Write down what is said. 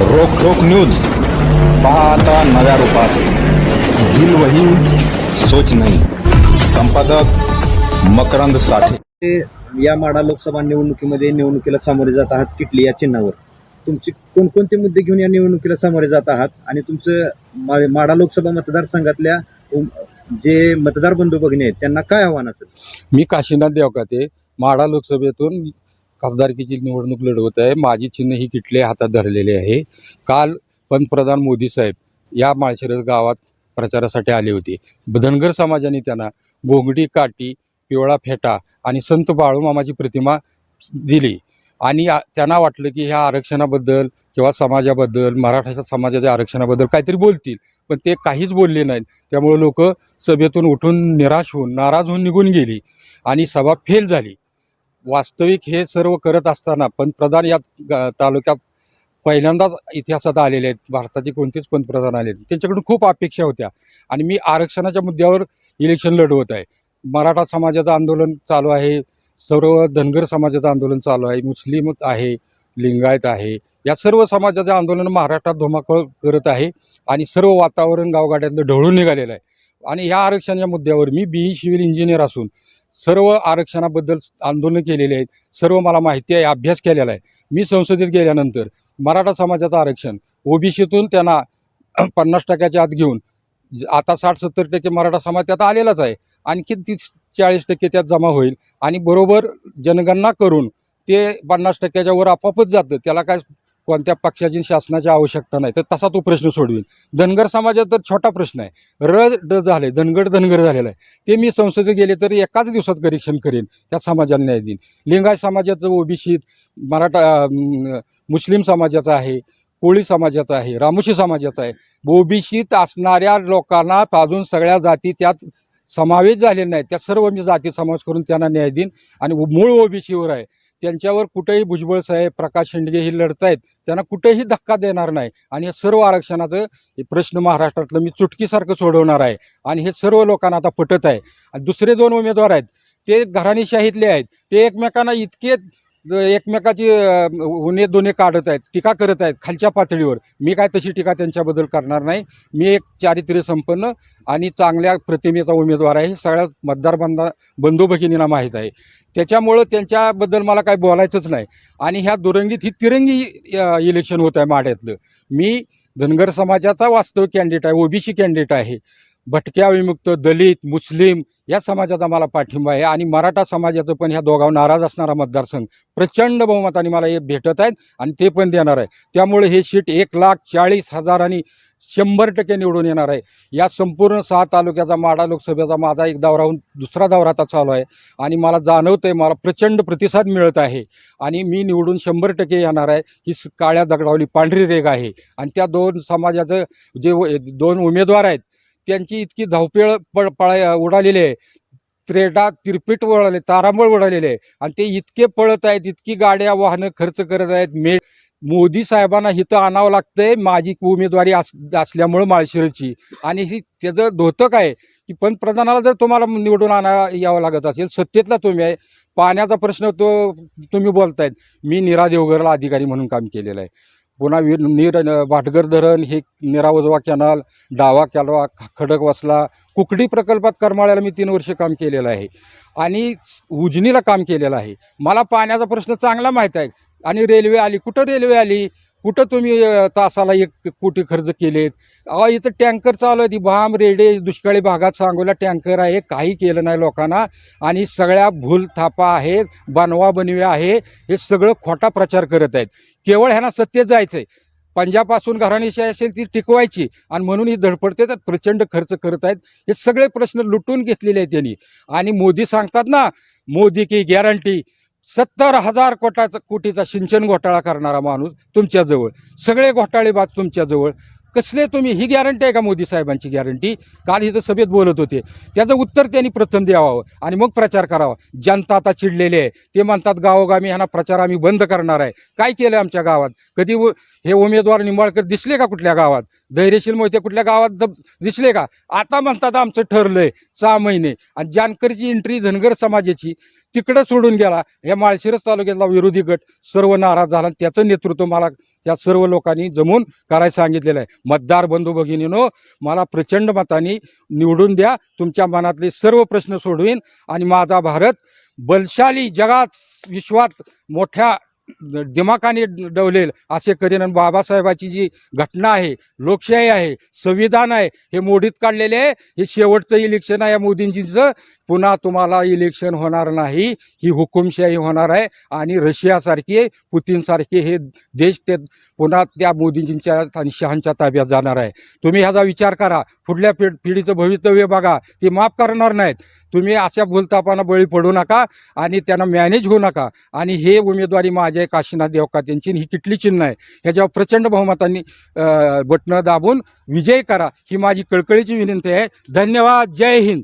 रोख रोख न्यूज. पहा आता नव्या रूपात. दिल वही सोच नाही. संपादक मकरंद साठे. ते या माडा लोकसभा निवडणुकीमध्ये निवडणुकीला सामोरे जात आहात किटली या चिन्हावर. तुमचे कोणकोणते मुद्दे घेऊन या निवडणुकीला सामोरे जात आहात? आणि तुमचं मा- माडा लोकसभा मतदारसंघातल्या जे मतदार बंधू भगिनी आहेत त्यांना काय आव्हान असेल? मी काशीनाथ देवकाते माढा लोकसभेतून खासदारकीची निवडणूक लढवत आहे. माझी चिन्ह ही किटले हातात धरलेले आहे. काल पंतप्रधान मोदी साहेब या माळशिरस गावात प्रचारासाठी आले होते. धनगर समाजाने त्यांना गोंगडी काठी पिवळा फेटा आणि संत बाळूमामाची प्रतिमा दिली. आणि त्यांना वाटलं की ह्या आरक्षणाबद्दल किंवा समाजाबद्दल मराठा समाजाच्या आरक्षणाबद्दल काहीतरी बोलतील. पण ते काहीच बोलले नाहीत. त्यामुळे लोक सभेतून उठून निराश होऊन नाराज होऊन निघून गेली आणि सभा फेल झाली. वास्तविक हे सर्व करत असताना पंतप्रधान या तालुक्यात पहिल्यांदाच इतिहासात आलेले आहेत. भारताचे कोणतेच पंतप्रधान आले त्यांच्याकडून खूप अपेक्षा होत्या. आणि मी आरक्षणाच्या मुद्द्यावर इलेक्शन लढवत आहे. मराठा समाजाचं आंदोलन चालू आहे. सर्व धनगर समाजाचं आंदोलन चालू आहे. मुस्लिम आहे लिंगायत आहे. या सर्व समाजाचं आंदोलन महाराष्ट्रात धुमाकूळ करत आहे. आणि सर्व वातावरण गावगाड्यातलं ढवळून निघालेलं आहे. आणि ह्या आरक्षणाच्या मुद्द्यावर मी बी ई सिव्हिल इंजिनियर असून सर्व आरक्षणाबद्दल आंदोलन केलेले आहेत. सर्व मला माहिती आहे अभ्यास केलेला आहे. मी संसदेत गेल्यानंतर मराठा समाजाचं आरक्षण ओबीसीतून त्यांना पन्नास टक्क्याच्या आत घेऊन आता साठ सत्तर टक्के मराठा समाज त्यात आलेलाच आहे. आणखी तीस चाळीस टक्के त्यात जमा होईल. आणि बरोबर जनगणना करून ते पन्नास टक्क्याच्या वर आपोआपच जातं. त्याला काय कोणत्या पक्षाची शासनाची आवश्यकता नाही तर तसा तो प्रश्न सोडवीन. धनगर समाजात तर छोटा प्रश्न आहे. र ड झाले धनगड धनगर झालेला आहे. ते मी संसदेत गेले तर एकाच दिवसात करेक्शन करेन त्या समाजाला न्याय देईन. लिंगायत समाजाचं ओबीसी मराठा मुस्लिम समाजाचं आहे कोळी समाजाचं आहे रामोशी समाजाचं आहे. ओबीसीत असणाऱ्या लोकांना अजून सगळ्या जाती त्यात समावेश झालेले नाहीत. त्या सर्व मी जाती समावेश करून त्यांना न्याय देईन. आणि मूळ ओबीसीवर आहे. त्यांच्यावर कुठेही भुजबळ साहेब प्रकाश शेंडगे हे लढतायत त्यांना कुठेही धक्का देणार नाही. आणि हे सर्व आरक्षणाचं हे प्रश्न महाराष्ट्रातलं मी चुटकीसारखं सोडवणार आहे. आणि हे सर्व लोकांना आता पटत आहे. आणि दुसरे दोन उमेदवार आहेत ते घराणीशाहीतले आहेत. ते एकमेकांना इतके एकमेकाची उणे दोने काढत आहेत टीका करत आहेत खालच्या पातळीवर. मी काय तशी टीका त्यांच्याबद्दल करणार नाही. मी एक चारित्र्य संपन्न आणि चांगल्या प्रतिमेचा उमेदवार आहे. हे सगळ्या मतदार बंधा बंधू भगिनींना माहीत आहे. त्याच्यामुळं त्यांच्याबद्दल मला काय बोलायचंच नाही. आणि ह्या दुरंगीत ही तिरंगी इलेक्शन होत आहे माढ्यातलं मी धनगर समाजाचा वास्तव कॅन्डिडेट आहे ओबीसी कॅन्डिडेट आहे. भटक्या विमुक्त दलित मुस्लिम या समाजाचा मला पाठिंबा आहे. आणि मराठा समाजाचं पण ह्या दोघांवर नाराज असणारा मतदारसंघ प्रचंड बहुमताने मला हे भेटत आहेत आणि ते पण देणार आहे. त्यामुळे हे सीट एक लाख चाळीस हजार आणि शंभर टक्के निवडून येणार आहे. या संपूर्ण सहा तालुक्याचा माडा लोकसभेचा माझा एक दौराहून दुसरा दौरा आता चालू आहे. आणि मला जाणवतं आहे मला प्रचंड प्रतिसाद मिळत आहे. आणि मी निवडून शंभर टक्के येणार आहे. ही स- काळ्या दगडावली पांढरी रेग आहे. आणि त्या दोन समाजाचं जे व- दोन उमेदवार आहेत त्यांची इतकी धावपेळ पळ पळा उडालेली आहे. त्रेडा तिरपीट उडाले तारांबळ उडालेले आहे. आणि ते इतके पळत आहेत इतकी गाड्या वाहनं खर्च करत आहेत. मे मोदी साहेबांना इथं आणावं लागतंय. माझी उमेदवारी अस असल्यामुळं माळशिरची आणि ही त्याचं धोतक आहे की पंतप्रधानाला जर तुम्हाला निवडून आणा यावं लागत असेल सत्तेतला तुम्ही आहे. पाण्याचा प्रश्न तो तुम्ही बोलतायत. मी निरा देवगरला अधिकारी म्हणून काम केलेलं आहे. पुन्हा वीर नीर भाटगर धरण हे निरावजवा कॅनाल डावा कॅलवा खडक वसला कुकडी प्रकल्पात करमाळ्याला मी तीन वर्ष काम केलेलं आहे. आणि उजनीला काम केलेलं आहे. मला पाण्याचा प्रश्न चांगला माहीत आहे. आणि रेल्वे आली कुठं रेल्वे आली? कुठं तुम्ही तासाला एक कोटी खर्च केलेत? अहो इथं टँकर चालू आहे ती भाम रेडे दुष्काळी भागात सांगोला टँकर आहे काही केलं नाही लोकांना. आणि सगळ्या भूल थापा आहेत बनवा बनवे आहे हे सगळं खोटा प्रचार करत आहेत. केवळ ह्यांना सत्तेत जायचं आहे पंजाबपासून घराणीशाही असेल ती टिकवायची. आणि म्हणून ही धडपडते तर प्रचंड खर्च करत आहेत. हे सगळे प्रश्न लुटून घेतलेले आहेत त्यांनी. आणि मोदी सांगतात ना मोदी की गॅरंटी सत्तर हजार कोटाचा कोटीचा सिंचन घोटाळा करणारा माणूस तुमच्याजवळ सगळे घोटाळेबाज तुमच्याजवळ कसले तुम्ही? ही गॅरंटी आहे का मोदी साहेबांची गॅरंटी काल इथं सभेत बोलत होते. त्याचं उत्तर त्यांनी प्रथम द्यावं आणि मग प्रचार करावा. जनता आता चिडलेली आहे. ते म्हणतात गावोगामी ह्यांना प्रचार आम्ही बंद करणार आहे. काय केलं आमच्या गावात? कधी हे उमेदवार निंबाळकर दिसले का कुठल्या गावात? धैर्यशील मोहिते कुठल्या गावात दब- दिसले का? आता म्हणतात आमचं ठरलंय सहा महिने. आणि जानकरची एंट्री धनगर समाजाची तिकडं सोडून गेला. या माळशिरस तालुक्यातला विरोधी गट सर्व नाराज झाला आणि त्याचं नेतृत्व मला त्या सर्व लोकांनी जमून करायला सांगितलेलं आहे. मतदार बंधू भगिनीनो मला प्रचंड मताने निवडून द्या. तुमच्या मनातले सर्व प्रश्न सोडवीन. आणि माझा भारत बलशाली जगात विश्वात मोठ्या दिमाखाने डवलेल असे करीन. बाबासाहेबाची जी घटना आहे लोकशाही आहे संविधान आहे हे मोडीत काढलेले आहे. हे शेवटचं इलेक्शन आहे या मोदींजीचं पुन्हा तुम्हाला इलेक्शन होणार नाही ही हुकुमशाही होणार आहे. आणि रशियासारखे पुतीनसारखे हे देश ते पुन्हा त्या मोदींजींच्या आणि शहांच्या ताब्यात जाणार आहे. तुम्ही ह्याचा विचार करा. पुढल्या पिढ पिढीचं भवितव्य बघा. ते माफ करणार नाहीत. तुम्ही अशा भूलतापांना बळी पडू नका आणि त्यांना मॅनेज होऊ नका. आणि हे उमेदवारी माझ्या काशीनाथ देवकात त्यांची ही किटली चिन्ह आहे. ह्याच्यावर प्रचंड बहुमतांनी बटणं दाबून विजय करा. ही माझी कळकळीची विनंती आहे. धन्यवाद. जय हिंद.